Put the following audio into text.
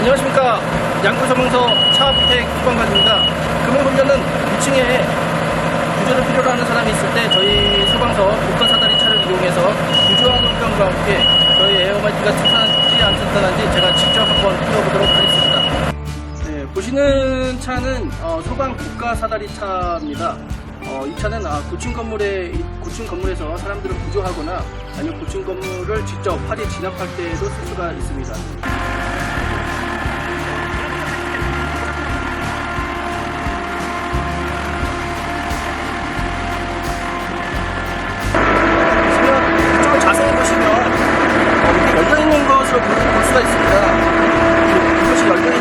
안녕하십니까. 양구소방서 차업택 소방관입니다. 금융훈련은 2층에 구조를 필요로 하는 사람이 있을 때 저희 소방서 국가 사다리 차를 이용해서 구조하는 훈련과 함께 저희 에어마이트가 튼튼한지 안 튼튼한지 제가 직접 한번 뛰어보도록 하겠습니다. 네, 보시는 차는 어, 소방 국가 사다리 차입니다. 어, 이 차는 아, 고층 건물에 이 고층 건물에서 사람들을 구조하거나 아니면 고층 건물을 직접 팔이 진압할 때에도 쓸 수가 있습니다. 있습니다. 이- 이것이 열려